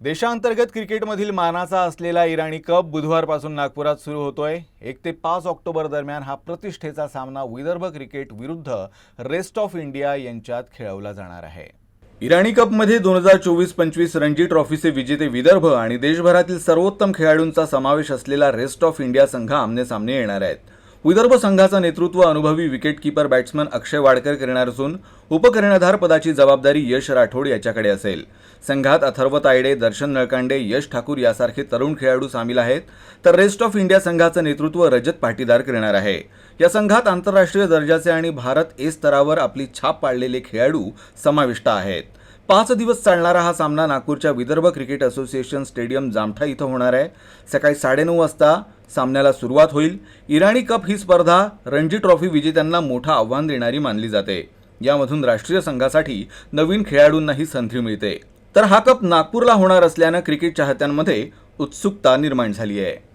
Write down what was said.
देशांतर्गत क्रिकेटमधील मानाचा असलेला इराणी कप बुधवारपासून नागपुरात सुरू होतोय. एक ते पाच ऑक्टोबर दरम्यान हा प्रतिष्ठेचा सामना विदर्भ क्रिकेट विरुद्ध रेस्ट ऑफ इंडिया यांच्यात खेळवला जाणार आहे. इराणी कपमध्ये दोन हजार चोवीस पंचवीस रणजी ट्रॉफीचे विजेते विदर्भ आणि देशभरातील सर्वोत्तम खेळाडूंचा समावेश असलेला रेस्ट ऑफ इंडिया संघ आमने सामने येणार आहेत. विदर्भ संघाचं नेतृत्व अनुभवी विकेटकीपर बॅट्समन अक्षय वाडकर करणार असून उपकर्णधार पदाची जबाबदारी यश राठोड याच्याकडे असेल. संघात अथर्व तायडे दर्शन नळकांडे यश ठाकूर यासारखे तरुण खेळाडू सामील आहेत तर रेस्ट ऑफ इंडिया संघाचं नेतृत्व रजत पाटीदार करणार आहे. या संघात आंतरराष्ट्रीय दर्जाचे आणि भारत ए स्तरावर आपली छाप पाडलेले खेळाडू समाविष्ट आहेत. पाच दिवस चालणारा हा सामना नागपूरच्या Vidarbha cricket association stadium Jamtha इथं होणार आहे. सकाळी साडेनऊ वाजता सामन्याला सुरुवात होईल. इराणी कप ही स्पर्धा रणजी ट्रॉफी विजेत्यांना मोठं आव्हान देणारी मानली जाते. यामधून राष्ट्रीय संघासाठी नवीन खेळाडूंनाही संधी मिळते. तर हा कप नागपूरला होणार असल्यानं क्रिकेट चाहत्यांमध्ये उत्सुकता निर्माण झाली आहे.